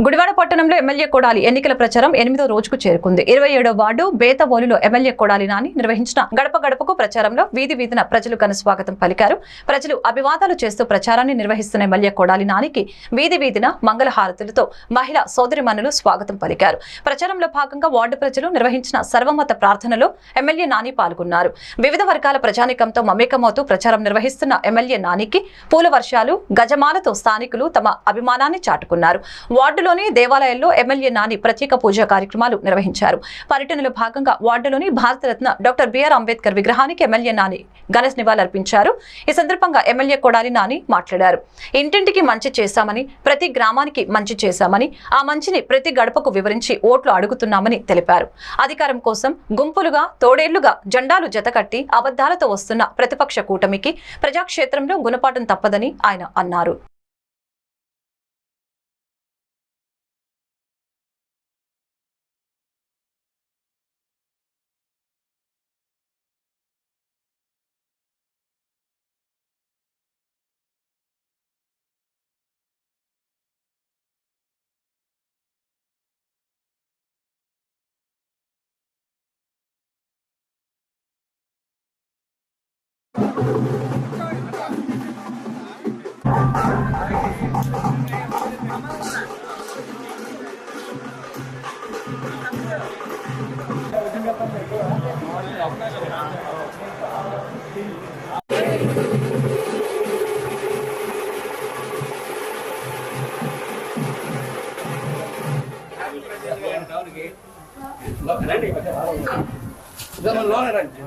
గుడివాడ పట్టణంలో ఎమ్మెల్యే కొడాలి ఎన్నికల ప్రచారం ఎనిమిదో రోజుకు చేరుకుంది. ఇరవై ఏడో వార్డు బేతవోలులో ఎమ్మెల్యే కొడాలి నాని నిర్వహించిన గడప గడపకు ప్రచారంలో వీధి వీధిన ప్రజలు ఘన స్వాగతం పలికారు. ప్రజలు అభివాదాలు చేస్తూ ప్రచారాన్ని నిర్వహిస్తున్న ఎమ్మెల్యే కొడాలి నానికి వీధి వీధిన మంగళహారతులతో మహిళా సోదరిమణులు స్వాగతం పలికారు. ప్రచారంలో భాగంగా వార్డు ప్రజలు నిర్వహించిన సర్వమత ప్రార్థనలో ఎమ్మెల్యే నాని పాల్గొన్నారు. వివిధ వర్గాల ప్రజానికంతో మమేకమవుతూ ప్రచారం నిర్వహిస్తున్న ఎమ్మెల్యే నానికి పూల వర్షాలు గజమాలతో స్థానికులు తమ అభిమానాన్ని చాటుకున్నారు. వార్డు వార్డులోని దేవాలయాల్లో ఎమ్మెల్యే నాని ప్రత్యేక పూజా కార్యక్రమాలు నిర్వహించారు. పర్యటనలో భాగంగా వార్డులోని భారతరత్న డాక్టర్ బిఆర్ అంబేద్కర్ విగ్రహానికి ఎమ్మెల్యే నాని గణేష్ నివాళులర్పించారు. ఈ సందర్భంగా ఎమ్మెల్యే కొడాలి నాని మాట్లాడారు. ఇంటింటికి మంచి చేశామని ప్రతి గ్రామానికి మంచి చేశామని ఆ మంచిని ప్రతి గడపకు వివరించి ఓట్లు అడుగుతున్నామని తెలిపారు. అధికారం కోసం గుంపులుగా తోడేళ్ళుగా జెండాలు జతకట్టి అబద్దాలతో వస్తున్న ప్రతిపక్ష కూటమికి ప్రజాక్షేత్రంలో గుణపాఠం తప్పదని ఆయన అన్నారు. రండి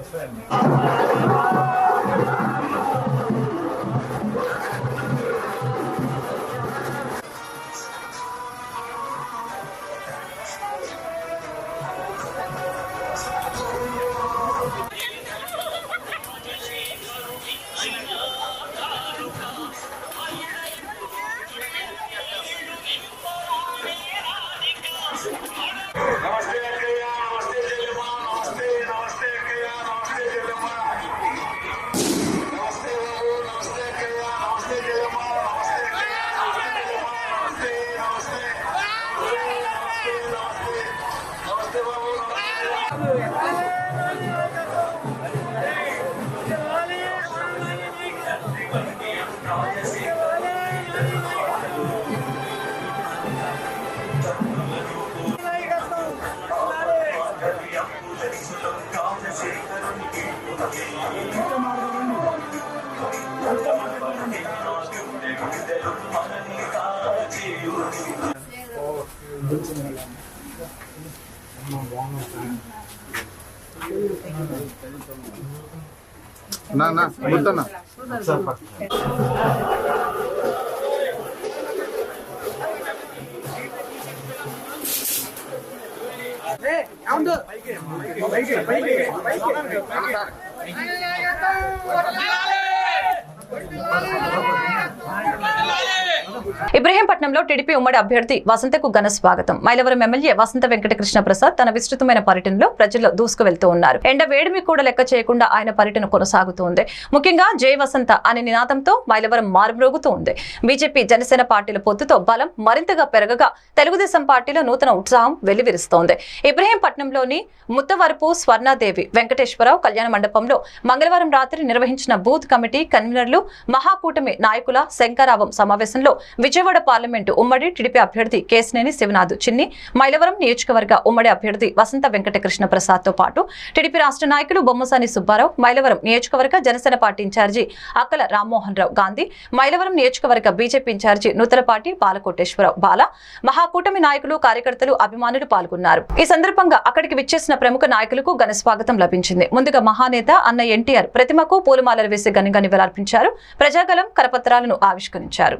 నా నా గుర్తున్నా? పైకి. ఇబ్రహీంపట్నంలో టీడీపీ ఉమ్మడి అభ్యర్థి వసంతకు ఘన స్వాగతం. మైలవరం ఎమ్మెల్యే వసంత వెంకటకృష్ణ ప్రసాద్ తన విస్తృతమైన పర్యటనలో ప్రజల్లో దూసుకు వెళ్తూ ఉన్నారు. ఎండ వేడిమి కూడా లెక్క చేయకుండా ఆయన పర్యటన కొనసాగుతోంది ముఖ్యంగా జై వసంత అనే నినాదంతో మైలవరం మారుమ్రోగుతూ ఉంది. బీజేపీ జనసేన పార్టీల పొత్తుతో బలం మరింతగా పెరగగా తెలుగుదేశం పార్టీలో నూతన ఉత్సాహం వెల్లివిరుస్తోంది. ఇబ్రహీంపట్నంలోని ముత్తవరపు స్వర్ణాదేవి వెంకటేశ్వరరావు కళ్యాణ మండపంలో మంగళవారం రాత్రి నిర్వహించిన బూత్ కమిటీ కన్వీనర్లు మహాకూటమి నాయకుల శంకరావం సమావేశంలో విజయవాడ పార్లమెంటు ఉమ్మడి టీడీపీ అభ్యర్థి కేసినేని శివనాథ్ చిన్ని మైలవరం నియోజకవర్గ ఉమ్మడి అభ్యర్థి వసంత వెంకటకృష్ణ ప్రసాద్తో పాటు టీడీపీ రాష్ట్ర నాయకులు బొమ్మసాని సుబ్బారావు మైలవరం నియోజకవర్గ జనసేన పార్టీ ఇన్ఛార్జి అక్కల రామ్మోహన్ రావు గాంధీ మైలవరం నియోజకవర్గ BJP in charge Nuthalapati Balakoteswararao Bala మహాకూటమి నాయకులు కార్యకర్తలు అభిమానులు పాల్గొన్నారు. ఈ సందర్భంగా అక్కడికి విచ్చేసిన ప్రముఖ నాయకులకు ఘన స్వాగతం లభించింది. ముందుగా మహానేత అన్న ఎన్టీఆర్ ప్రతిమకు పూలమాలలు వేసి ఘనంగా నివాళులర్పించారు. ప్రజాగలం కరపత్రాలను ఆవిష్కరించారు.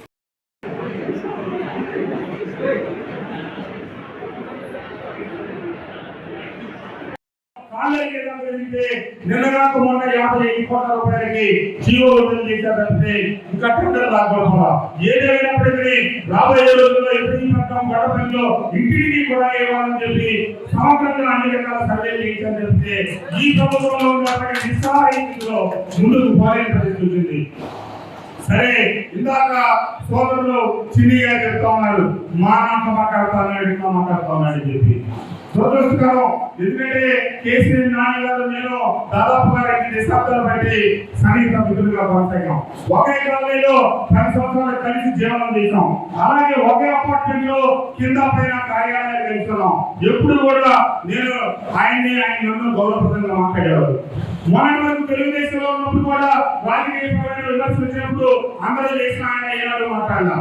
కాళ్ళకి ఏదైనా జరిగితే నిన్నగాక మొన్న యాభై ఐదు కోట్ల రూపాయలకి జీవో విడుదల చేశారంటే ఇంకా టెండర్ రాకపోవా ఏదేమైనప్పటికీ రాబోయే రోజుల్లో ఎప్పటి పట్టణం గడపంలో ఇంటికి కూడా ఇవ్వాలని చెప్పి సమగ్రంగా అన్ని రకాల సర్వేలు చేశారు చెప్తే ఈ ప్రభుత్వంలో ఉన్నటువంటి నిస్సహాయంలో ముందుకు పోలే పరిస్థితి సరే ఇందాక సోదరులు చిన్నిగా చెప్తా ఉన్నారు మా నాన్న మాట్లాడుతా ఉన్నాడు ఇట్లా మాట్లాడుతా ఉన్నాడు అని చెప్పి. దురదృష్టకరం ఎందుకంటే కేసీఆర్ నాని గారు నేను దాదాపుగా రెండు దశాబ్దాలు బట్టి సన్నిహిత మిత్రులుగా కొనసాగాం. ఒకే కాలనీలో పది సంవత్సరాలు కలిసి జీవనం చేశాం. అలాగే ఒకే అపార్ట్మెంట్లో కింద పైన కార్యాలయాలు కలుస్తున్నాం ఎప్పుడు కూడా నేను ఆయన్ని ఆయన నన్ను గౌరవప్రదంగా మాట్లాడేవారు మొన్నటి వరకు తెలుగుదేశంలో ఉన్నప్పుడు కూడా రాజకీయపరమైన విమర్శలు వచ్చినప్పుడు అందరూ చేసిన ఆయన ఏనాడు మాట్లాడినా.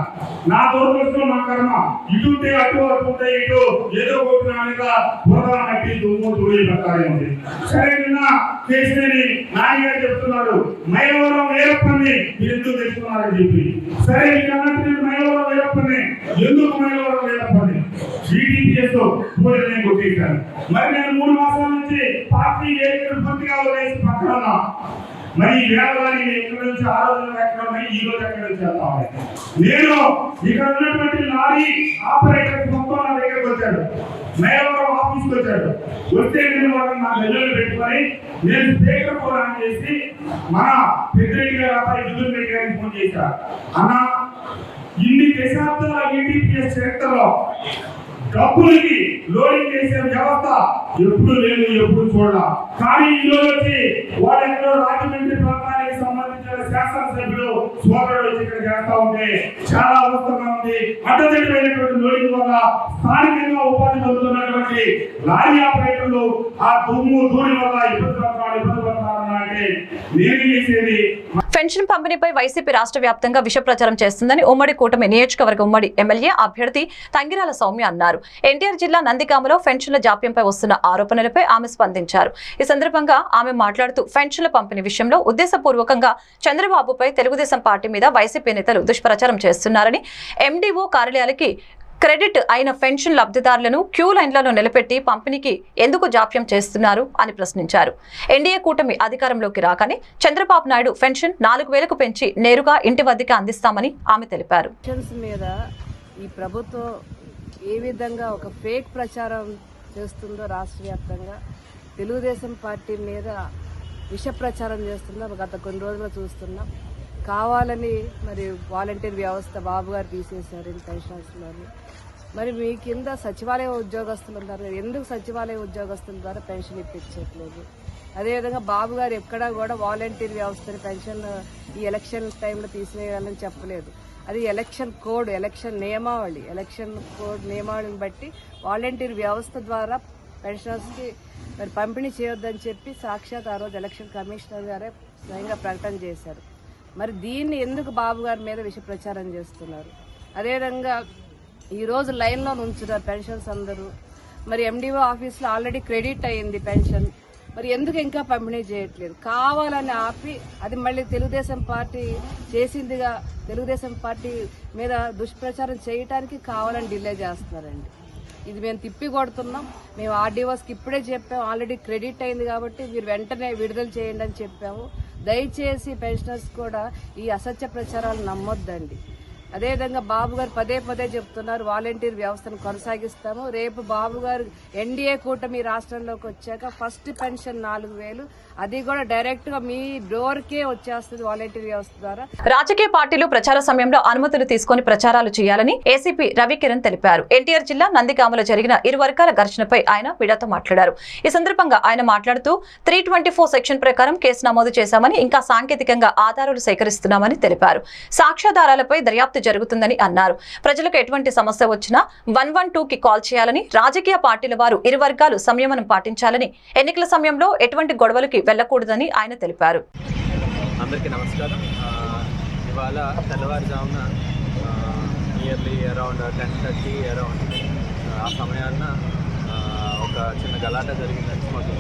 నా దూరదృష్టిలో నా కర్మ ఇటుంటే అటు అటుంటే ఇటు ఏదో ఒకటి నా మీద బురద మట్టి దుమ్ము ధూళి ప్రకారం ఉంది. సరే నిన్న కేసీని నాయగారు చెప్తున్నాడు మైలవరం వేరప్పని ఎందుకు తెచ్చుకున్నారని చెప్పి. సరే మీకు అన్నట్టు నేను మైలవరం వేరప్పని ఎందుకు మైలవరం వీరప్పని? టీడీపీఎస్ నేను కొట్టేశాను మరి నేను మూడు మాసాల నుంచి పార్టీ వేదికలు పూర్తిగా వదిలేసి పక్కన ఉన్నా. మరి ఈ వేళవారి ఎక్కడి నుంచి ఆ రోజు ఎక్కడ ఈ రోజు ఎక్కడ నుంచి వెళ్తా నేను ఇక్కడ ఉన్నటువంటి లారీ ఆపరేటర్ మొత్తం నా దగ్గరకు వచ్చాడు మేలవరం ఆఫీస్కి వచ్చాడు. వస్తే నేను వాళ్ళని నా గదిలో పెట్టుకొని నేను స్పీకర్ ఫోన్ చేసి మన పెద్దరెడ్డి గారు అబ్బాయి జుగురు రెడ్డి గారికి ఫోన్ చేశారు అన్న ఇన్ని దశాబ్దాల ఈటీపీఎస్ చరిత్రలో డబ్బులకి లోడింగ్ చేసే వ్యవస్థ ఎప్పుడు లేదు ఎప్పుడు చూడాలి. కానీ ఈ రోజు వచ్చి వాళ్ళు రాజమండ్రి ప్రాంతానికి సంబంధించిన సోదరుడు వచ్చి ఇక్కడ చేస్తా ఉంటే చాలా అవసరంగా ఉంది. అడ్డదిడ్డమైనటువంటి లోడింగ్ వల్ల స్థానికంగా ఉపాధి పొందుతున్నటువంటి లారీ ఆపరేటర్లు ఆ దుమ్ము ధూళి వల్ల ఇబ్బంది పడుతున్నారు ఇబ్బంది పడుతున్నారు. పెన్షన్ పంపిణీపై వైసీపీ రాష్ట్ర వ్యాప్తంగా విష ప్రచారం చేస్తుందని ఉమ్మడి కూటమి నియోజకవర్గ ఉమ్మడి ఎమ్మెల్యే అభ్యర్థి తంగిరాల సౌమ్య అన్నారు. ఎన్టీఆర్ జిల్లా నందిగామలో పెన్షన్ల జాప్యంపై వస్తున్న ఆరోపణలపై ఆమె స్పందించారు. ఈ సందర్భంగా ఆమె మాట్లాడుతూ పెన్షన్ల పంపిణీ విషయంలో ఉద్దేశపూర్వకంగా చంద్రబాబుపై తెలుగుదేశం పార్టీ మీద వైసీపీ నేతలు దుష్ప్రచారం చేస్తున్నారని ఎండీఓ కార్యాలయానికి క్రెడిట్ అయిన పెన్షన్ లబ్ధిదారులను క్యూ లైన్లలో నిలబెట్టి పంపిణీకి ఎందుకు జాప్యం చేస్తున్నారు అని ప్రశ్నించారు. ఎన్డీఏ కూటమి అధికారంలోకి రాగానే చంద్రబాబు నాయుడు పెన్షన్ నాలుగు వేలకు పెంచి నేరుగా ఇంటి వద్దకే అందిస్తామని ఆమె తెలిపారు. మీద ఈ ప్రభుత్వం ఏ విధంగా ఒక ఫేక్ ప్రచారం చేస్తుందో రాష్ట్ర వ్యాప్తంగా తెలుగుదేశం పార్టీ మీద విష ప్రచారం చేస్తుందో గత కొన్ని రోజులు చూస్తున్నాం. కావాలని మరి వాలంటీర్ వ్యవస్థ బాబు గారు తీసేశారు పెన్షన్స్లోని మరి మీ కింద సచివాలయ ఉద్యోగస్తులు ఉన్నారు ఎందుకు సచివాలయ ఉద్యోగస్తుల ద్వారా పెన్షన్ ఇప్పించట్లేదు? అదేవిధంగా బాబు గారు ఎక్కడా కూడా వాలంటీర్ వ్యవస్థని పెన్షన్ ఈ ఎలక్షన్ టైంలో తీసివేయాలని చెప్పలేదు. అది ఎలక్షన్ కోడ్ ఎలక్షన్ నియమావళి ఎలక్షన్ కోడ్ నియమావళిని బట్టి వాలంటీర్ వ్యవస్థ ద్వారా పెన్షనర్స్కి మరి పంపిణీ చేయొద్దని చెప్పి సాక్షాత్ ఆ రోజు ఎలక్షన్ కమిషనర్ గారే స్వయంగా ప్రకటన చేశారు. మరి దీన్ని ఎందుకు బాబు గారి మీద విష ప్రచారం చేస్తున్నారు? అదేవిధంగా ఈ రోజు లైన్లో ఉంచుతారు పెన్షన్స్ అందరూ. మరి ఎండిఓ ఆఫీస్లో ఆల్రెడీ క్రెడిట్ అయ్యింది పెన్షన్. మరి ఎందుకు ఇంకా పంపిణీ చేయట్లేదు? కావాలని ఆపి అది మళ్ళీ తెలుగుదేశం పార్టీ చేసిందిగా తెలుగుదేశం పార్టీ మీద దుష్ప్రచారం చేయటానికి కావాలని డిలే చేస్తున్నారండి. ఇది మేము తిప్పి కొడుతున్నాం. మేము ఆర్డీఓస్కి ఇప్పుడే చెప్పాము ఆల్రెడీ క్రెడిట్ అయింది కాబట్టి మీరు వెంటనే విడుదల చేయండి అని చెప్పాము. దయచేసి పెన్షనర్స్ కూడా ఈ అసత్య ప్రచారాలు నమ్మొద్దండి. అదేవిధంగా బాబు గారు పదే పదే చెప్తున్నారు వాలంటీర్ వ్యవస్థను కొనసాగిస్తాము. రేపు బాబు గారు ఎన్డీఏ కూటమి రాష్ట్రంలోకి వచ్చాక ఫస్ట్ పెన్షన్ నాలుగు వేలు. అది కూడా డైరెక్ట్గా మీ డోర్కే వచ్చేస్తుంది వాలంటీర్ వ్యవస్థ ద్వారా. రాజకీయ పార్టీలు ప్రచార సమయంలో అనుమతులు తీసుకొని ప్రచారాలు చేయాలని ఏసీపీ రవికిరణ్ తెలిపారు. ఎన్టీఆర్ జిల్లా నందిగామలో జరిగిన ఇరు వర్గాల ఘర్షణపై ఆయన మీడియాతో మాట్లాడారు. ఈ సందర్భంగా ఆయన మాట్లాడుతూ త్రీ ట్వంటీ ఫోర్ సెక్షన్ ప్రకారం కేసు నమోదు చేశామని ఇంకా సాంకేతికంగా ఆధారాలు సేకరిస్తున్నామని తెలిపారు. సాక్ష్యాధారాలపై దర్యాప్తు జరుగుతుందని అన్నారు. ప్రజలకు ఎటువంటి సమస్య వచ్చినా వన్ వన్కి కాల్ చేయాలని రాజకీయ పార్టీల వారు ఇరు వర్గాలు సంయమనం పాటించాలని ఎన్నికల సమయంలో ఎటువంటి గొడవలకి వెళ్ళకూడదని ఆయన తెలిపారు. అందరికీ నమస్కారం. ఆ, ఇవాళ తెల్లవారుజామున nearly around ten thirty around ఆ సమయాన్న ఒక చిన్న గలాట జరిగిందని మాకు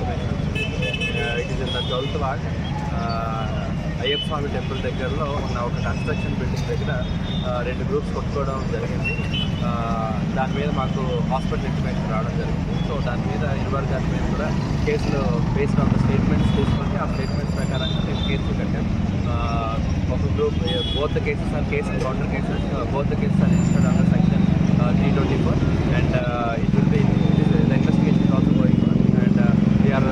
it is in the twelfth ward. Ayyappa Swamy temple దగ్గరలో ఉన్న ఒక కన్స్ట్రక్షన్ బిల్డింగ్ దగ్గర రెండు గ్రూప్స్ కొట్టుకోవడం జరిగింది. దాని మీద మాకు హాస్పిటల్ ఇంటిమేషన్ రావడం జరిగింది. సో దాని మీద ఇరువురు గారి మీద కూడా కేసులో బేస్డ్ ఆన్ ద స్టేట్మెంట్స్ తీసుకొని ఆ స్టేట్మెంట్స్ ప్రకారంగా మేము కేసులు కట్టాం. ఒక group both cases are cases counter cases both cases are registered under section three twenty four and it will be the investigation also going and we are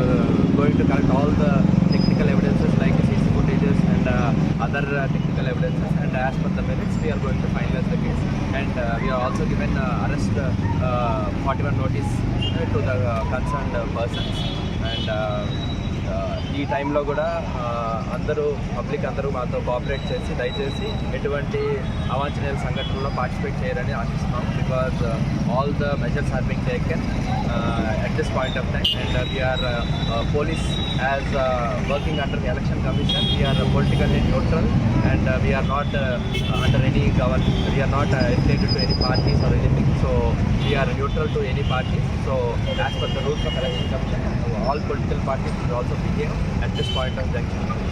going to collect all the technical evidences like all the technical evidences like CC footages and uh, other uh, technical evidences and as per the merits we are going to finalize the case and uh, we are also given uh, arrest uh, 41 notice uh, to the uh, concerned uh, persons and uh, uh, ఈ టైంలో కూడా uh, అందరూ public అందరూ మాతో cooperate చేసి దయచేసి ఎటువంటి అవాంఛనీయ సంఘటనలో పార్టిసిపేట్ చేయరని ఆశిస్తున్నాం because uh, all the measures have been taken. Uh, at this point of time and uh, we are police as working under the election commission. We are politically neutral and we are not under any government we are not affiliated to any parties or anything. So we are neutral to any parties. So as per the rules of election commission all political parties will also behave at this point of the election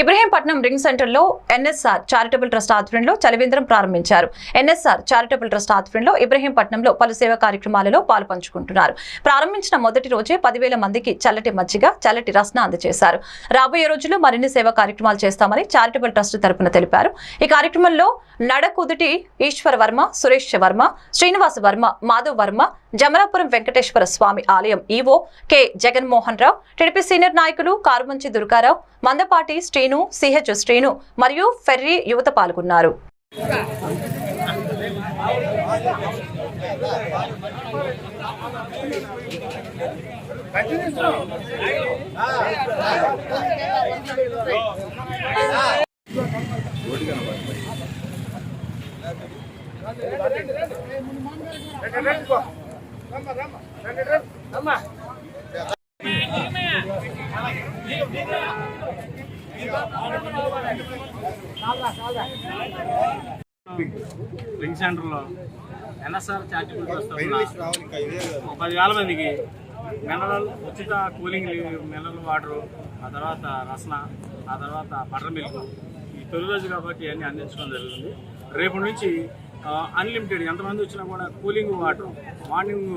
Ibrahimpatnam ring సెంటర్లో NSR charitable trust ఆధ్వర్యంలో చలివేంద్రం ప్రారంభించారు. NSR charitable trust ఆధ్వర్యంలో ఇబ్రహీంపట్నంలో పలు సేవా కార్యక్రమాలలో పాలు పంచుకుంటున్నారు ప్రారంభించిన మొదటి రోజే పదివేల మందికి చల్లటి మజ్జిగ చల్లటి రస్న అందజేశారు. రాబోయే రోజుల్లో మరిన్ని సేవా కార్యక్రమాలు చేస్తామని చారిటబుల్ ట్రస్ట్ తరపున తెలిపారు. ఈ కార్యక్రమంలో నడకుదుటి ఈశ్వర్ వర్మ సురేష్ వర్మ శ్రీనివాస వర్మ మాధవ్ వర్మ జమలాపురం వెంకటేశ్వర స్వామి ఆలయం EO K. Jaganmohan Rao TDP senior నాయకులు కారుమంచి దుర్గారావు మందపాటి శ్రీను సిహెచ్ శ్రీను మరియు ఫెర్రీ యువత పాల్గొన్నారు. రింగ్ సెంటర్లో ఎన్ఎస్ఆర్ ఒక పదివేల మందికి. మినరల్ ఉచిత కూలింగ్ మినరల్ వాటరు ఆ తర్వాత రసన ఆ తర్వాత బటర్ మిల్క్ ఈ తొలి రోజు కాబట్టి అన్ని అందించడం జరుగుతుంది. రేపు నుంచి అన్లిమిటెడ్ ఎంతమంది వచ్చినా కూడా కూలింగ్ వాటర్ మార్నింగ్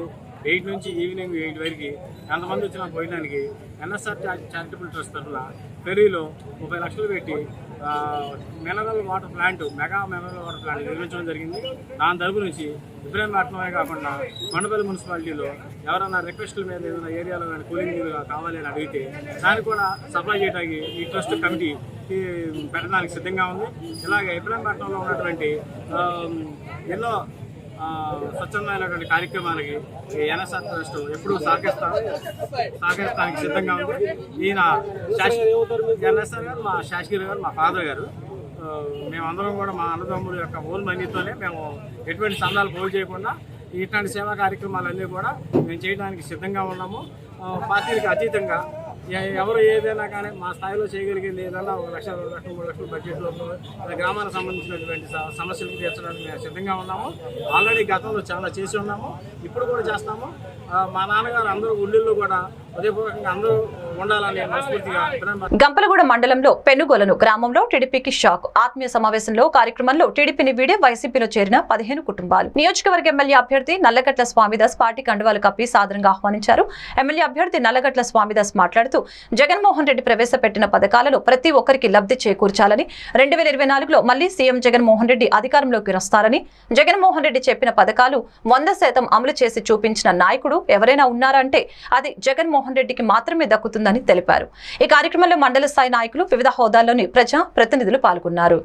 ఎయిట్ నుంచి ఈవినింగ్ ఎయిట్ వరకు ఎంతమంది వచ్చినా పోయడానికి ఎన్ఎస్ఆర్ చారిటబుల్ ట్రస్ట్ తరఫున ఫెరీలో ముప్పై లక్షలు పెట్టి mineral water plant mega mineral water plant నిర్మించడం జరిగింది. దాని తరపు నుంచి ఇబ్రాహీంపట్నమే కాకుండా మండపల్లి మున్సిపాలిటీలో ఎవరైనా రిక్వెస్ట్ల మీద ఏదైనా ఏరియాలో కానీ కూలింగ్ నీళ్ళు కావాలి అని అడిగితే దాన్ని కూడా సప్లై చేయడానికి ఈ ట్రస్ట్ కమిటీ పెట్టడానికి సిద్ధంగా ఉంది. ఇలాగే ఇబ్రాహీంపట్నంలో ఉన్నటువంటి ఎన్నో స్వచ్ఛందమైనటువంటి కార్యక్రమాలకి ఎన్ఎస్ఆర్ ట్రస్ట్ ఎప్పుడు సహకరిస్తాం సహకరిస్తానికి సిద్ధంగా ఉంది. ఈయన ఎన్ఎస్ఆర్ గారు మా శాసగిరి గారు మా ఫాదర్ గారు. మేమందరం కూడా మా అన్నదమ్ముల యొక్క ఓన్ మనీతోనే మేము ఎటువంటి సందాలు పోల్ చేయకుండా ఇట్లాంటి సేవా కార్యక్రమాలన్నీ కూడా మేము చేయడానికి సిద్ధంగా ఉన్నాము. పార్టీలకు అతీతంగా ఎవరు ఏదైనా కానీ మా స్థాయిలో చేయగలిగింది ఏదైనా ఒక లక్ష రెండు లక్షలు మూడు లక్షల బడ్జెట్లో గ్రామానికి సంబంధించినటువంటి సమస్యలు తీర్చడానికి మేము సిద్ధంగా ఉన్నాము. ఆల్రెడీ గతంలో చాలా చేసి ఉన్నాము. ఇప్పుడు కూడా చేస్తాము. మా నాన్నగారు అందరూ ఊళ్ళల్లో కూడా గంపలగూడ మండలంలో పెనుగొలను గ్రామంలో టీడీపీకి షాక్. ఆత్మీయ సమావేశంలో కార్యక్రమంలో టీడీపీని వీడే వైసీపీలో చేరిన పదిహేను కుటుంబాలు. నియోజకవర్గ ఎమ్మెల్యే అభ్యర్థి నల్లగట్ల స్వామిదాస్ పార్టీ కండువాలు కప్పి సాదరంగా ఆహ్వానించారు. ఎమ్మెల్యే అభ్యర్థి నల్లగట్ల స్వామిదాస్ మాట్లాడుతూ జగన్మోహన్ రెడ్డి ప్రవేశపెట్టిన పథకాలలో ప్రతి ఒక్కరికి లబ్ధి చేకూర్చాలని రెండు వేల ఇరవై నాలుగులో మళ్ళీ సీఎం జగన్మోహన్ రెడ్డి అధికారంలోకి వస్తారని జగన్మోహన్ రెడ్డి చెప్పిన పథకాలు వంద శాతం అమలు చేసి చూపించిన నాయకుడు ఎవరైనా ఉన్నారంటే అది జగన్మోహన్ రెడ్డికి మాత్రమే దక్కుతుందని తెలిపారు. ఈ కార్యక్రమంలో మండల స్థాయి నాయకులు వివిధ హోదాల్లోని ప్రజా ప్రతినిధులు పాల్గొన్నారు.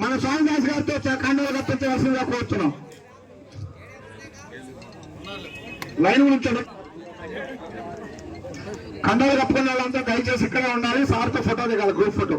మన స్వామిదాస్ గారితో కండలు కప్పించవలసిందిగా కోరుతున్నాం. లైన్ ఉంచండి. కండలు కప్పుకున్న వాళ్ళంతా దయచేసి ఇక్కడే ఉండాలి. సార్తో ఫోటో దిగాలి గ్రూప్ ఫోటో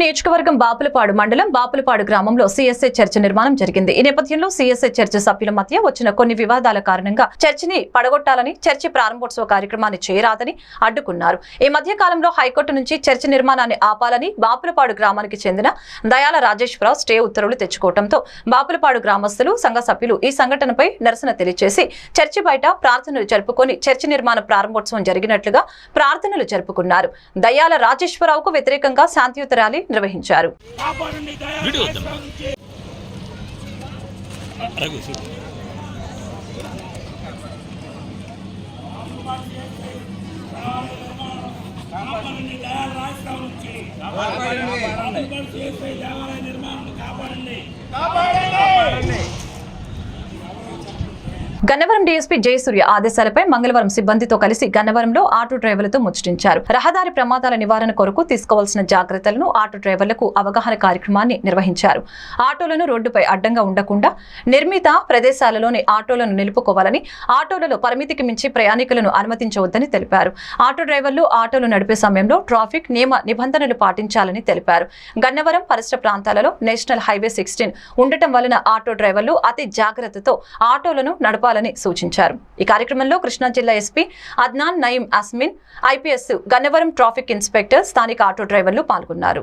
నియోజకవర్గం బాపులపాడు మండలం బాపులపాడు గ్రామంలో సిఎస్ఐ చర్చ నిర్మాణం జరిగింది. ఈ నేపథ్యంలో సిఎస్ఐ చర్చ సభ్యుల మధ్య వచ్చిన కొన్ని వివాదాల కారణంగా చర్చిని పడగొట్టాలని చర్చి ప్రారంభోత్సవ కార్యక్రమాన్ని చేయరాదని అడ్డుకున్నారు. ఈ మధ్య కాలంలో హైకోర్టు నుంచి చర్చి నిర్మాణాన్ని ఆపాలని బాపులపాడు గ్రామానికి చెందిన దయాల రాజేశ్వరరావు స్టే ఉత్తర్వులు తెచ్చుకోవడంతో బాపులపాడు గ్రామస్తులు సంఘ సభ్యులు ఈ సంఘటనపై నిరసన తెలియజేసి చర్చి బయట ప్రార్థనలు జరుపుకొని చర్చి నిర్మాణ ప్రారంభోత్సవం జరిగినట్లుగా ప్రార్థనలు జరుపుకున్నారు. దయాల రాజేశ్వరరావుకు వ్యతిరేకంగా శాంతియుత ర్యాలీ నిర్వహించారు. గన్నవరం డీఎస్పీ జయసూర్య ఆదేశాలపై మంగళవారం సిబ్బందితో కలిసి గన్నవరంలో ఆటో డ్రైవర్లతో ముచ్చటించారు. రహదారి ప్రమాదాల నివారణ కొరకు తీసుకోవాల్సిన జాగ్రత్తలను ఆటో డ్రైవర్లకు అవగాహన కార్యక్రమాన్ని నిర్వహించారు. ఆటోలను రోడ్డుపై అడ్డంగా ఉండకుండా నిర్మిత ప్రదేశాలలోని ఆటోలను నిలుపుకోవాలని ఆటోలలో పరిమితికి మించి ప్రయాణికులను అనుమతించవద్దని తెలిపారు. ఆటో డ్రైవర్లు ఆటోలు నడిపే సమయంలో ట్రాఫిక్ నియమ నిబంధనలు పాటించాలని తెలిపారు. గన్నవరం పరిసర ప్రాంతాలలో నేషనల్ హైవే సిక్స్టీన్ ఉండటం వలన ఆటో డ్రైవర్లు అతి జాగ్రత్తతో ఆటోలను తీసుకోవాలని సూచించారు. ఈ కార్యక్రమంలో కృష్ణా జిల్లా SP Adnan Nayeem Asmin IPS Gannavaram traffic inspector స్థానిక ఆటో డ్రైవర్లు పాల్గొన్నారు.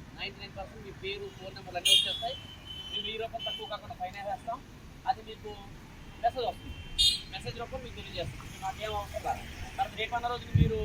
నైంటీ నైన్ పర్సెంట్ మీ పేరు ఫోన్ నెంబర్లు అన్నీ వచ్చేస్తాయి. మేము ఈ రూపం తక్కువ కాకుండా ఫైన్ వేస్తాం అది మీకు మెసేజ్ వస్తుంది. మెసేజ్ రూపం మీకు తెలియజేస్తాం మీకు మాకేం అవసరం కాదు తర్వాత రేపన్న రోజున మీరు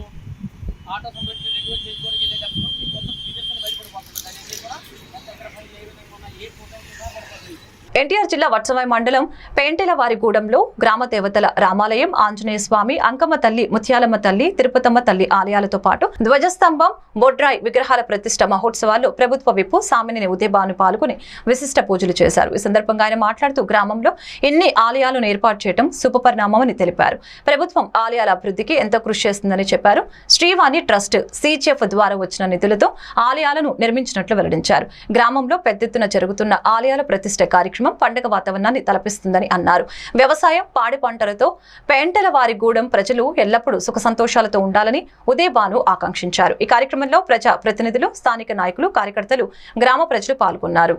ఆటో సంబంధించిన రెగ్యులర్ చేసుకోవడానికి వెళ్ళేటప్పుడు మీకు కొంత డీటెయిల్స్ బయటపడిపోతుంది దాని కూడా ఎంత ఎక్కడ ఫైన్ ఏ విధంగా ఉన్నా ఏ ఫోటో కూడా పడుతుంది ఎన్టీఆర్ జిల్లా వత్సవాయి మండలం పేంటెలవారిగూడెంలో గ్రామ దేవతల రామాలయం ఆంజనేయ స్వామి అంకమ్మ తల్లి ముత్యాలమ్మ తల్లి తిరుపతమ్మ తల్లి ఆలయాలతో పాటు ధ్వజస్తంభం బొడ్రాయ్ విగ్రహాల ప్రతిష్ట మహోత్సవాల్లో ప్రభుత్వ విప్పు సామినేని ఉదయభాను పాల్గొని విశిష్ట పూజలు చేశారు. ఈ సందర్భంగా ఆయన మాట్లాడుతూ గ్రామంలో ఇన్ని ఆలయాలను ఏర్పాటు చేయడం శుభపరిణామమని తెలిపారు. ప్రభుత్వం ఆలయాల అభివృద్ధికి ఎంతో కృషి చేస్తుందని చెప్పారు. శ్రీవాణి ట్రస్ట్ సీజీఎఫ్ ద్వారా వచ్చిన నిధులతో ఆలయాలను నిర్మించినట్లు వెల్లడించారు. గ్రామంలో పెద్ద ఎత్తున జరుగుతున్న ఆలయాల ప్రతిష్ట కార్యక్రమం పండుగ వాతావరణాన్ని తలపిస్తుందని అన్నారు. వ్యవసాయం పాడి పంటలతో పెంటల వారి గూడెం ప్రజలు ఎల్లప్పుడూ సుఖ సంతోషాలతో ఉండాలని ఉదయభాను ఆకాంక్షించారు. ఈ కార్యక్రమంలో ప్రజా ప్రతినిధులు స్థానిక నాయకులు కార్యకర్తలు గ్రామ ప్రజలు పాల్గొన్నారు.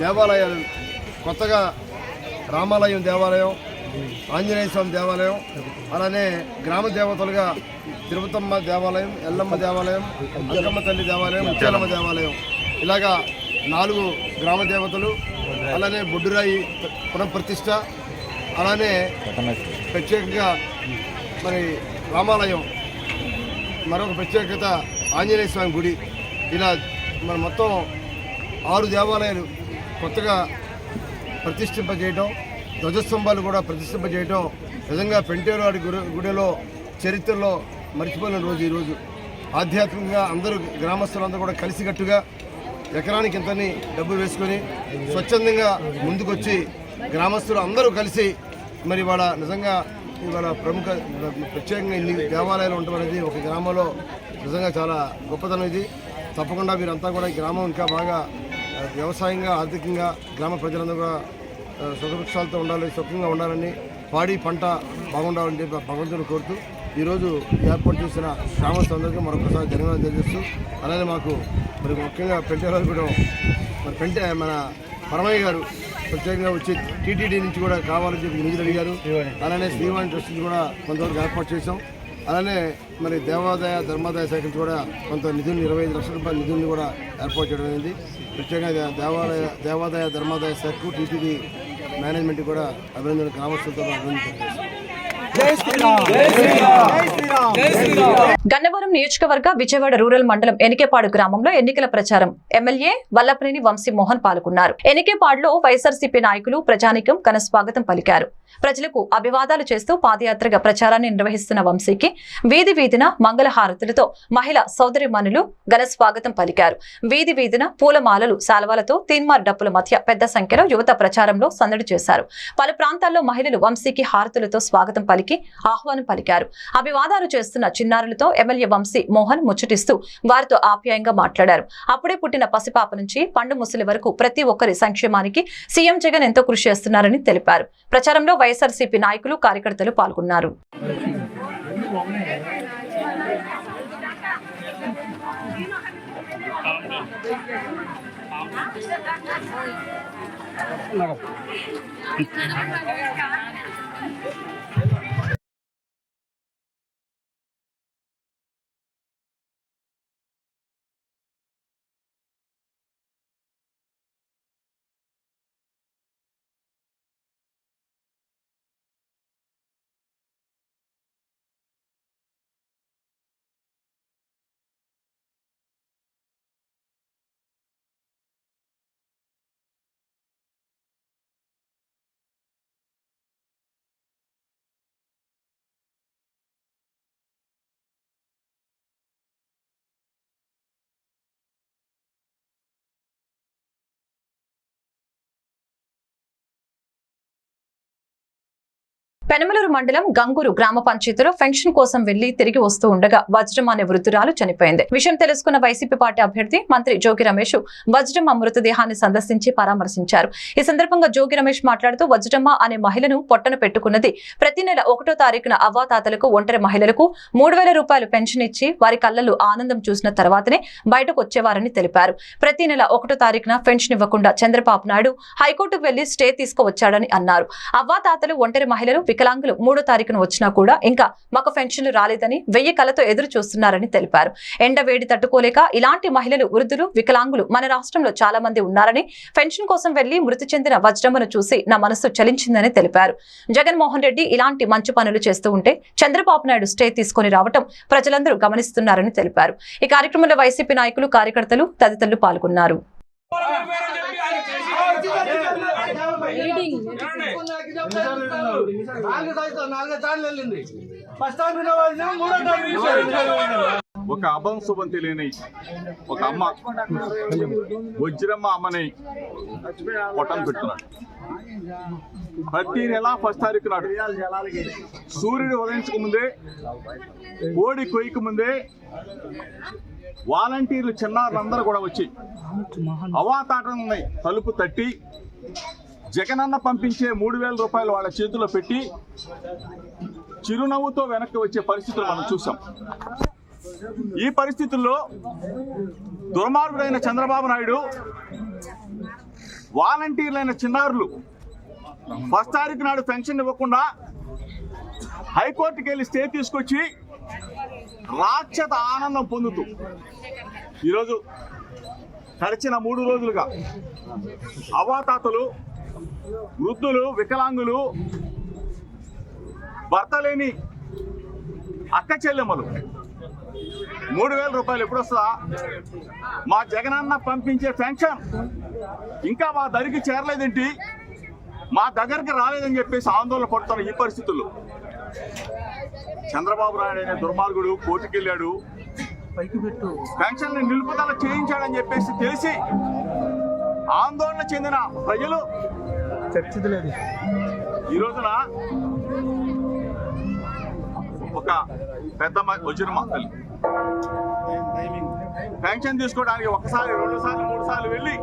దేవాలయాలు కొత్తగా రామాలయం దేవాలయం ఆంజనేయ స్వామి దేవాలయం అలానే గ్రామ దేవతలుగా తిరుపతమ్మ దేవాలయం ఎల్లమ్మ దేవాలయం అంకమ్మ తల్లి దేవాలయం ముత్యాలమ్మ దేవాలయం. ఇలాగా నాలుగు గ్రామ దేవతలు అలానే బొడ్డురాయి పునఃప్రతిష్ట అలానే ప్రత్యేకంగా మరి రామాలయం మరొక ప్రత్యేకత ఆంజనేయ స్వామి గుడి. ఇలా మన మొత్తం ఆరు దేవాలయాలు కొత్తగా ప్రతిష్ఠింపజేయటం ధ్వజస్తంభాలు కూడా ప్రతిష్ఠింపజేయటం నిజంగా పెంటేరువాడి గుడి గుడిలో చరిత్రలో మర్చిపోయిన రోజు ఈరోజు. ఆధ్యాత్మికంగా అందరూ గ్రామస్తులందరూ కూడా కలిసికట్టుగా ఎకరానికి ఇంతని డబ్బులు వేసుకొని స్వచ్ఛందంగా ముందుకొచ్చి గ్రామస్తులు అందరూ కలిసి మరి ఇవాళ నిజంగా ఇవాళ ప్రముఖ ప్రత్యేకంగా ఇన్ని దేవాలయాలు ఉండడం అనేది ఒక గ్రామంలో నిజంగా చాలా గొప్పతనం ఇది. తప్పకుండా మీరంతా కూడా ఈ గ్రామం ఇంకా బాగా వ్యవసాయంగా ఆర్థికంగా గ్రామ ప్రజలందరూ కూడా సుఖవృక్షాలతో ఉండాలి సుఖంగా ఉండాలని పాడి పంట బాగుండాలని చెప్పి భగవంతుని కోరుతూ ఈరోజు ఏర్పాటు చేసిన గ్రామస్తులందరికీ మరొకసారి ధన్యవాదాలు తెలియజేస్తూ అలానే మాకు మరి ముఖ్యంగా పెంటేరాజు కూడా మరి పెంటే మన పరమయ్య గారు ప్రత్యేకంగా వచ్చి టీటీడీ నుంచి కూడా కావాలని చెప్పి నిధులు అడిగారు. అలానే శ్రీవాణి ట్రస్ట్ నుంచి కూడా కొంతవరకు ఏర్పాటు చేశాం. అలానే మరి దేవాదాయ ధర్మాదాయ శాఖ నుంచి కూడా కొంత నిధులు ఇరవై ఐదు లక్షల రూపాయల నిధుల్ని కూడా ఏర్పాటు చేయడం అయింది ప్రత్యేకంగా దేవాలయ దేవాదాయ ధర్మాదాయ శాఖకు టీటీడీ మేనేజ్మెంట్ కూడా అభినందన గ్రామస్తులతో అభినందన గన్నవరం నియోజకవర్గ విజయవాడ రూరల్ మండలం ఎనికేపాడు గ్రామంలో ఎన్నికల ప్రచారం. ఎమ్మెల్యే వల్లప్రేని వంశీ మోహన్ పాల్గొన్నారు. ఎనికేపాడులో వైఎస్ఆర్సీపీ నాయకులు ప్రజానికం ఘన స్వాగతం పలికారు. ప్రజలకు అభివాదాలు చేస్తూ పాదయాత్రగా ప్రచారాన్ని నిర్వహిస్తున్న వంశీకి వీధి వీధిన మంగళహారతులతో మహిళ సోదరిమణులు ఘన స్వాగతం పలికారు. వీధి వీధిన పూలమాలలు శాల్వాలతో తీన్మార్ డప్పుల మధ్య పెద్ద సంఖ్యలో యువత ప్రచారంలో సందడి చేశారు. పలు ప్రాంతాల్లో మహిళలు వంశీకి హారతులతో స్వాగతం పలికి ఆహ్వానం పలికారు. అభివాదాలు చేస్తున్న చిన్నారులతో ఎమ్మెల్యే వంశీ మోహన్ ముచ్చటిస్తూ వారితో ఆప్యాయంగా మాట్లాడారు. అప్పుడే పుట్టిన పసిపాప నుంచి పండు ముసలి వరకు ప్రతి ఒక్కరి సంక్షేమానికి సీఎం జగన్ ఎంతో కృషి చేస్తున్నారని తెలిపారు. ప్రచారంలో వైఎస్ఆర్సీపీ నాయకులు కార్యకర్తలు పాల్గొన్నారు. పెనమలూరు మండలం గంగూరు గ్రామ పంచాయతీలో పెన్షన్ కోసం వెళ్ళి తిరిగి వస్తూ ఉండగా వజ్రం అనే వృద్ధురాలు చనిపోయింది. విషయం తెలుసుకున్న వైసీపీ పార్టీ అభ్యర్థి మంత్రి జోగి రమేష్ వజ్రమ్మ మృతదేహాన్ని సందర్శించి పరామర్శించారు. ఈ సందర్భంగా జోగి రమేష్ మాట్లాడుతూ వజ్రమ్మ అనే మహిళను పొట్టను పెట్టుకున్నది ప్రతి నెల ఒకటో తారీఖున అవ్వాతాతలకు ఒంటరి మహిళలకు మూడు వేల రూపాయలు పెన్షన్ ఇచ్చి వారి కళ్ళలు ఆనందం చూసిన తర్వాతనే బయటకు వచ్చేవారని తెలిపారు. ప్రతి నెల ఒకటో తారీఖున పెన్షన్ ఇవ్వకుండా చంద్రబాబు నాయుడు హైకోర్టుకు వెళ్ళి స్టే తీసుకువచ్చాడని అన్నారు. అవ్వాతాతలు ఒంటరి మహిళలు వికలాంగులు మూడో తారీఖున వచ్చినా కూడా ఇంకా మాకు పెన్షన్లు రాలేదని వెయ్యి కలతో ఎదురు చూస్తున్నారని తెలిపారు. ఎండ వేడి తట్టుకోలేక ఇలాంటి మహిళలు వృద్ధులు వికలాంగులు మన రాష్ట్రంలో చాలా మంది ఉన్నారని పెన్షన్ కోసం వెళ్ళి మృతి చెందిన వజ్రమ్మను చూసి నా మనసు చలించిందని తెలిపారు. జగన్మోహన్ రెడ్డి ఇలాంటి మంచి పనులు చేస్తూ ఉంటే చంద్రబాబు నాయుడు స్టే తీసుకొని రావటం ప్రజలందరూ గమనిస్తున్నారని తెలిపారు. ఈ కార్యక్రమంలో వైసీపీ నాయకులు కార్యకర్తలు తదితరులు పాల్గొన్నారు. ఒక అభం శుభం తెలియని ఒక అమ్మ వజ్రమ్మ అమ్మని పొట్టం పెడుతున్నాడు. ప్రతి నెల ఫస్ట్ తారీఖు నాడు సూర్యుడు ఉదయించక ముందే కోడి కొయ్యక ముందే వాలంటీర్లు చిన్నారులందరూ కూడా వచ్చి అవాతాటంని తలుపు తట్టి జగనన్న పంపించే మూడు వేల రూపాయలు వాళ్ళ చేతిలో పెట్టి చిరునవ్వుతో వెనక్కి వచ్చే పరిస్థితులు మనం చూసాం. ఈ పరిస్థితుల్లో దుర్మార్గుడైన చంద్రబాబు నాయుడు వాలంటీర్లైన చిన్నారులు ఫస్ట్ తారీఖు నాడు పెన్షన్ ఇవ్వకుండా హైకోర్టుకి వెళ్ళి స్టే తీసుకొచ్చి రాక్షత ఆనందం పొందుతూ ఈరోజు గడిచిన మూడు రోజులుగా అవాతాతలు వృద్ధులు వికలాంగులు భర్త లేని అక్క చెల్లెమ్మలు. మూడు వేల రూపాయలు ఎప్పుడు వస్తుందా? మా జగనన్న పంపించే పెన్షన్. ఇంకా మా దరికి చేరలేదేంటి? మా దగ్గరికి రాలేదని చెప్పేసి ఆందోళన పడుతున్న ఈ పరిస్థితుల్లో. చంద్రబాబు నాయుడు అనే దుర్మార్గుడు కోర్టుకెళ్ళాడు. పెన్షన్ నిలుపుదల చేయించాడని చెప్పేసి తెలిసి ఆందోళన చెందిన ప్రజలు ఈ రోజున ఒక పెద్ద వచ్చిన మా తల్లి పెన్షన్ తీసుకోవడానికి ఒకసారి రెండు సార్లు మూడు సార్లు వెళ్ళి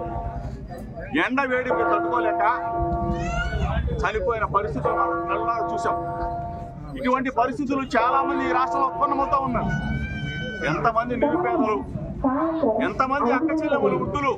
ఎండ వేడికి తట్టుకోలేక చనిపోయిన పరిస్థితులు మనం కళ్ళారా చూసాం ఇటువంటి పరిస్థితులు చాలా మంది ఈ రాష్ట్రంలో ఉత్పన్నమవుతా ఉన్నారు. ఎంతమంది నిరుపేదలు ఎంతమంది అక్క చెల్లెములు వృద్ధులు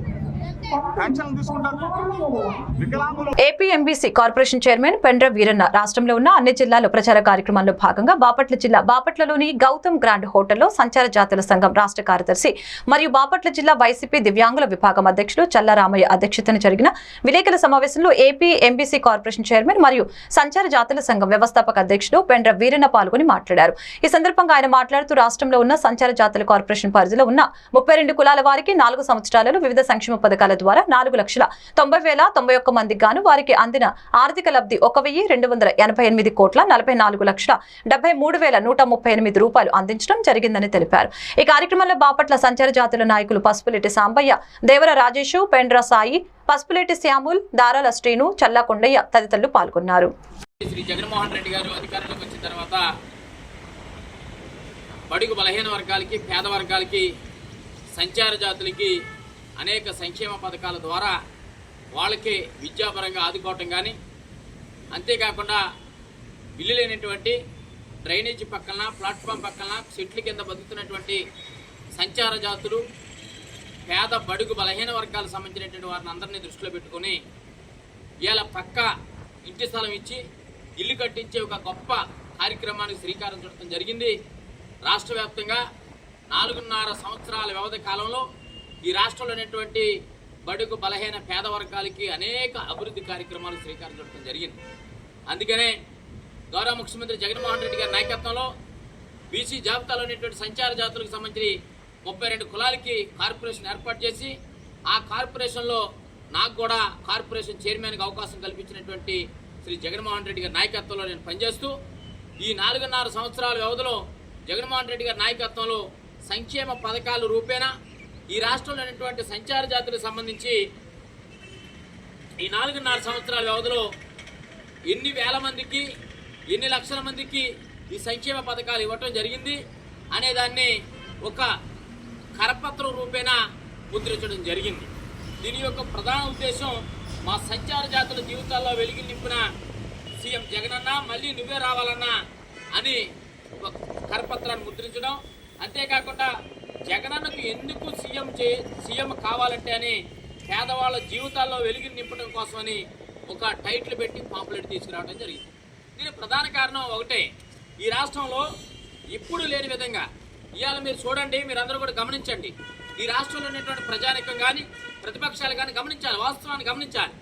AP MBC corporation chairman Pendra Veeranna రాష్ట్రంలో ఉన్న అన్ని జిల్లాల్లో ప్రచార కార్యక్రమాల్లో భాగంగా బాపట్ల జిల్లా బాపట్లలోని గౌతమ్ గ్రాండ్ హోటల్లో సంచార జాతుల సంఘం రాష్ట్ర కార్యదర్శి మరియు బాపట్ల జిల్లా వైసీపీ దివ్యాంగుల విభాగం అధ్యక్షుడు చల్లరామయ్య అధ్యక్షతన జరిగిన విలేకరుల సమావేశంలో ఏపీ ఎంబీసీ కార్పొరేషన్ చైర్మన్ మరియు సంచార జాతుల సంఘం వ్యవస్థాపక అధ్యక్షుడు పెండ్ర వీరన్న పాల్గొని మాట్లాడారు. ఈ సందర్భంగా ఆయన మాట్లాడుతూ రాష్ట్రంలో ఉన్న సంచార జాతుల కార్పొరేషన్ పరిధిలో ఉన్న ముప్పై రెండు కులాల వారికి నాలుగు సంవత్సరాలలో వివిధ సంక్షేమ పథకాల ద్వారా నాలుగు లక్షల తొంభై వేల తొంభై ఒక్క మందికి గాను వారికి అందిన ఆర్థిక లబ్ధి ఒక వెయ్యి రెండు వందల ఎనభై ఎనిమిది కోట్ల నలభై నాలుగు లక్షల డెబ్బై మూడు వేల నూట ముప్పై ఎనిమిది రూపాయలు అందించడం జరిగిందని తెలిపారు. ఈ కార్యక్రమంలో బాపట్ల సంచార జాతుల నాయకులు పసుపులెట్టి సాంబయ్య దేవర రాజేషు పెండ్ర సాయి పసుపులెట్టి శ్యాముల్ దారాల శ్రీను చల్లాకొండయ్య తదితరులు పాల్గొన్నారు. శ్రీ జగన్మోహన్ రెడ్డి గారు అధికారంలోకి వచ్చిన తర్వాత బడుగు బలహీన వర్గాలకి పేద వర్గాలకి సంచార జాతులకి అనేక సంక్షేమ పథకాల ద్వారా వాళ్ళకి విద్యాపరంగా ఆదుకోవటం కానీ అంతేకాకుండా ఇల్లు లేనటువంటి డ్రైనేజీ పక్కన ప్లాట్ఫామ్ పక్కన చెట్ల కింద బతుకుతున్నటువంటి సంచార జాతులు పేద బడుగు బలహీన వర్గాలకు సంబంధించినటువంటి వారిని అందరినీ దృష్టిలో పెట్టుకొని ఇలా పక్క ఇంటి స్థలం ఇచ్చి ఇల్లు కట్టించే ఒక గొప్ప కార్యక్రమానికి శ్రీకారం చుట్టడం జరిగింది. రాష్ట్ర వ్యాప్తంగా నాలుగున్నర సంవత్సరాల వ్యవధి కాలంలో ఈ రాష్ట్రంలో ఉన్నటువంటి బడుగు బలహీన పేద వర్గాలకి అనేక అభివృద్ధి కార్యక్రమాలు శ్రీకారం చుట్టడం జరిగింది. అందుకనే గౌరవ ముఖ్యమంత్రి జగన్మోహన్ రెడ్డి గారి నాయకత్వంలో బీసీ జాబితాలో ఉన్నటువంటి సంచార జాతులకు సంబంధించి ముప్పై రెండు కులాలకి కార్పొరేషన్ ఏర్పాటు చేసి ఆ కార్పొరేషన్లో నాకు కూడా కార్పొరేషన్ చైర్మన్కి అవకాశం కల్పించినటువంటి శ్రీ జగన్మోహన్ రెడ్డి గారి నాయకత్వంలో నేను పనిచేస్తూ ఈ నాలుగున్నర సంవత్సరాల వ్యవధిలో జగన్మోహన్ రెడ్డి గారి నాయకత్వంలో సంక్షేమ పథకాలు రూపేణా ఈ రాష్ట్రంలో ఉన్నటువంటి సంచార జాతులకు సంబంధించి ఈ నాలుగున్నర సంవత్సరాల వ్యవధిలో ఎన్ని వేల మందికి ఎన్ని లక్షల మందికి ఈ సంక్షేమ పథకాలు ఇవ్వటం జరిగింది అనేదాన్ని ఒక కరపత్రం రూపేణా ముద్రించడం జరిగింది. దీని యొక్క ప్రధాన ఉద్దేశం మా సంచార జాతుల జీవితాల్లో వెలిగి నింపిన సీఎం జగనన్న మళ్ళీ నువ్వే రావాలన్నా అని ఒక కరపత్రాన్ని ముద్రించడం. అంతేకాకుండా జగనన్నకు ఎందుకు సీఎం చే సీఎం కావాలంటే అని పేదవాళ్ళ జీవితాల్లో వెలుగుని నింపడం కోసమని ఒక టైటిల్ పెట్టి పాంప్లెట్ తీసుకురావడం జరిగింది. దీని ప్రధాన కారణం ఒకటే. ఈ రాష్ట్రంలో ఇప్పుడు లేని విధంగా ఇవాళ మీరు చూడండి మీరందరూ కూడా గమనించండి. ఈ రాష్ట్రంలో ఉన్నటువంటి ప్రజానికం కానీ ప్రతిపక్షాలు కానీ గమనించాలి వాస్తవాన్ని గమనించాలి.